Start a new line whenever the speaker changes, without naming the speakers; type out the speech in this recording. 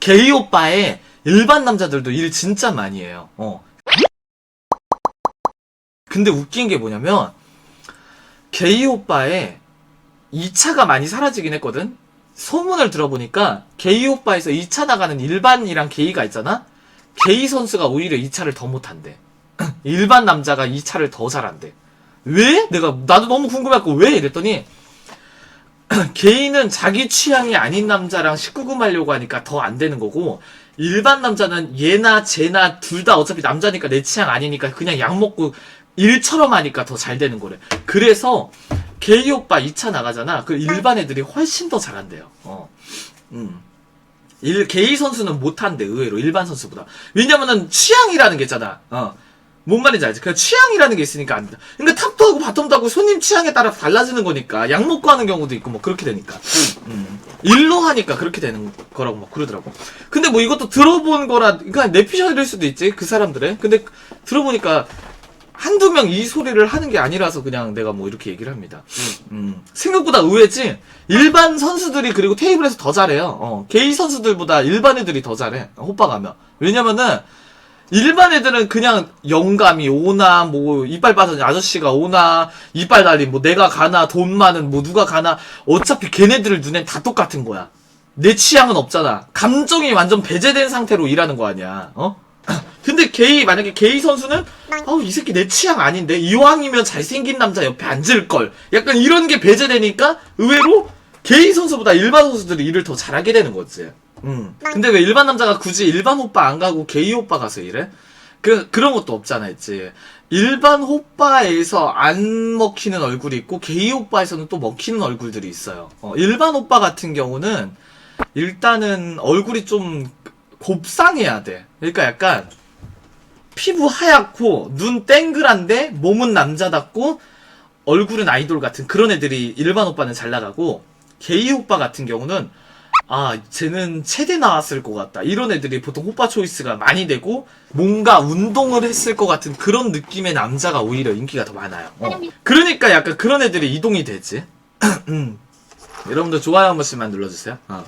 게이 오빠에 일반 남자들도 일 진짜 많이 해요. 어. 근데 웃긴 게 뭐냐면 게이 오빠에 2차가 많이 사라지긴 했거든. 소문을 들어보니까 게이 오빠에서 2차 나가는 일반이랑 게이가 있잖아. 게이 선수가 오히려 2차를 더 못한대. 일반 남자가 2차를 더 잘한대. 왜? 내가 나도 너무 궁금해갖고 왜 이랬더니 게이는 자기 취향이 아닌 남자랑 19금 하려고 하니까 더 안 되는 거고 일반 남자는 얘나 쟤나 둘 다 어차피 남자니까 내 취향 아니니까 그냥 약 먹고 일처럼 하니까 더 잘 되는 거래. 그래서 게이 오빠 2차 나가잖아. 그 일반 애들이 훨씬 더 잘한대요. 어. 음. 일, 게이 선수는 못한대, 의외로. 일반 선수보다. 왜냐면은 취향이라는 게 있잖아. 어. 뭔 말인지 알지? 그냥 취향이라는 게 있으니까 안 된다. 그러니까 탑도 하고 바텀도 하고 손님 취향에 따라 달라지는 거니까. 약 먹고 하는 경우도 있고 뭐 그렇게 되니까. 음. 일로 하니까 그렇게 되는 거라고 막 그러더라고. 근데 뭐 이것도 들어본 거라, 그러니까 내 피셜일 수도 있지. 그 사람들의. 근데 들어보니까 한두 명 이 소리를 하는 게 아니라서 그냥 내가 뭐 이렇게 얘기를 합니다. 음. 생각보다 의외지? 일반 선수들이 그리고 테이블에서 더 잘해요. 어. 게이 선수들보다 일반 애들이 더 잘해. 호빠 가면. 왜냐면은, 일반 애들은 그냥 영감이 오나, 뭐, 이빨 빠진 아저씨가 오나, 이빨 달린 뭐, 내가 가나, 돈 많은 뭐, 누가 가나, 어차피 걔네들 눈엔 다 똑같은 거야. 내 취향은 없잖아. 감정이 완전 배제된 상태로 일하는 거 아니야. 어? 근데 게이, 만약에 게이 선수는, 아우, 이 새끼 내 취향 아닌데? 이왕이면 잘생긴 남자 옆에 앉을 걸. 약간 이런 게 배제되니까, 의외로, 게이 선수보다 일반 선수들이 일을 더 잘하게 되는 거지. 음. 근데 왜 일반 남자가 굳이 일반 오빠 안 가고 게이 오빠 가서 일해? 그, 그런 것도 없잖아, 했지. 일반 오빠에서 안 먹히는 얼굴이 있고, 게이 오빠에서는 또 먹히는 얼굴들이 있어요. 어, 일반 오빠 같은 경우는, 일단은 얼굴이 좀 곱상해야 돼. 그러니까 약간, 피부 하얗고, 눈 땡글한데, 몸은 남자답고, 얼굴은 아이돌 같은 그런 애들이 일반 오빠는 잘 나가고, 게이 오빠 같은 경우는, 아, 쟤는 체대 나왔을 것 같다. 이런 애들이 보통 오빠 초이스가 많이 되고, 뭔가 운동을 했을 것 같은 그런 느낌의 남자가 오히려 인기가 더 많아요. 어. 그러니까 약간 그런 애들이 이동이 되지. 음. 여러분들 좋아요 한 번씩만 눌러주세요. 어.